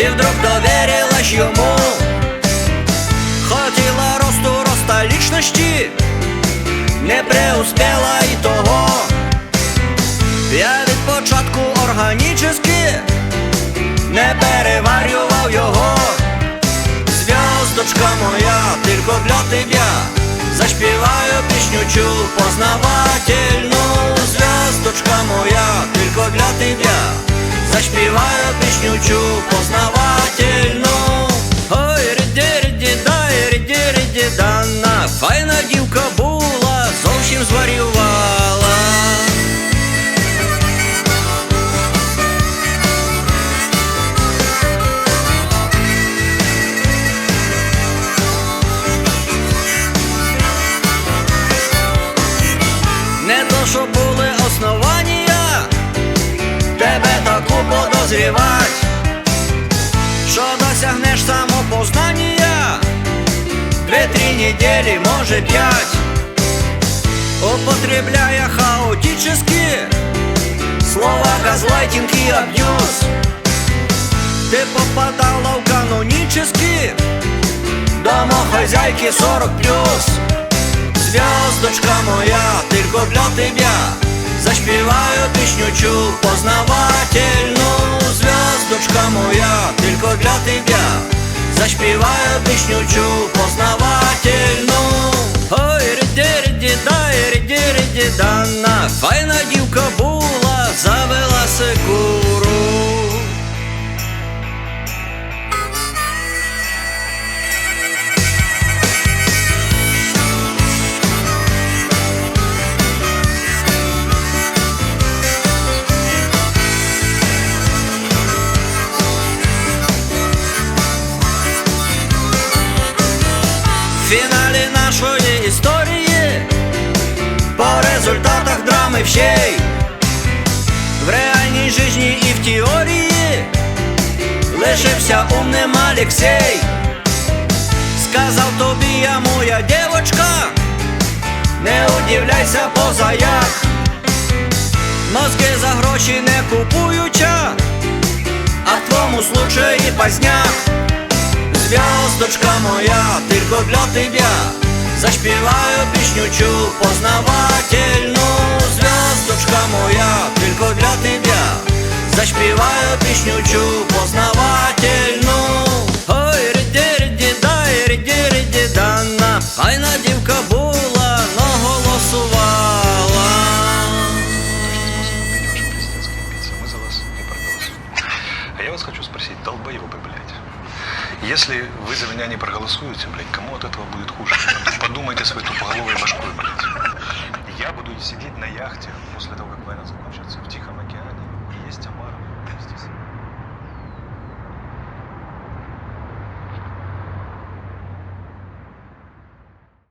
і вдруг довірилась йому, хотіла росту роста лічності, не преуспела і того. Я від початку органічески не переварював його, зв'язочка моя, тільки для тебе. Заспіваю пісню чу познавательну. Зв'язочка моя, тільки для тебе. Заспіваю пісню чу познавательну. Ой, риді, дай, риді, дана. Файна дівка була, зовсім зварювала. Не то, що були подозрівать Що досягнеш самопознання? Дві-три неділі, може п'ять. Употребляя хаотически Слова газлайтинг и абьюз Ты попадала в канонически Домохозяйки 40 плюс. Звездочка моя, только для тебя Заспіваю пісню чу познавательну Звездочка моя, только для тебя Заспіваю пісню чу познавательну. Ой, дай, риді, риді, дана Файна дівка була, завела секуру результатах всей В реальній житті і в теорії Лишився умним Алексей Сказав тобі я моя девочка Не удивляйся позаяк Мозги за гроші не купуюча А в твоєму случаї пазняк. Звездочка моя, только для тебя Заспіваю пісню чу познавательну Звездочка моя, только для тебя Заспіваю пісню чу познавательну Ой, риді, риді, дай, риді, риді, дана Файна дівка була, но голосувала Найдешь президентские амбиции, мы за вас не проголосуем. А я вас хочу спросить, долбоебы, блядь. Если вы за меня не проголосуете, блядь, кому от этого будет хуже? Подумайте своей тупоголовой башкой, блядь. Буду сидеть на яхте после того, как война закончится.